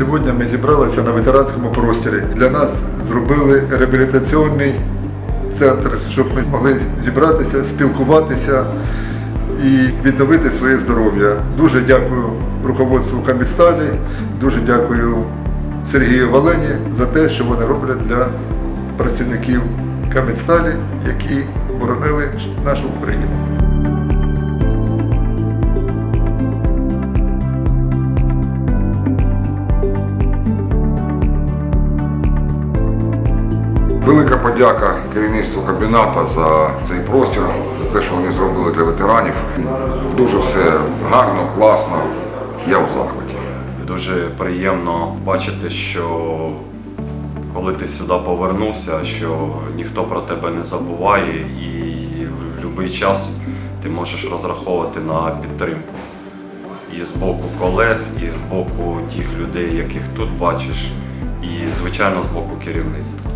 Сьогодні ми зібралися на ветеранському просторі. Для нас зробили реабілітаційний центр, щоб ми змогли зібратися, спілкуватися і відновити своє здоров'я. Дуже дякую руководству Камісталі, дуже дякую Сергію Валені за те, що вони роблять для працівників Камісталі, які боронили нашу Україну. Велика подяка керівництву комбіната за цей простір, за те, що вони зробили для ветеранів. Дуже все гарно, класно. Я в захваті. Дуже приємно бачити, що коли ти сюди повернувся, що ніхто про тебе не забуває, і в будь-який час ти можеш розраховувати на підтримку. І з боку колег, і з боку тих людей, яких тут бачиш, і, звичайно, з боку керівництва.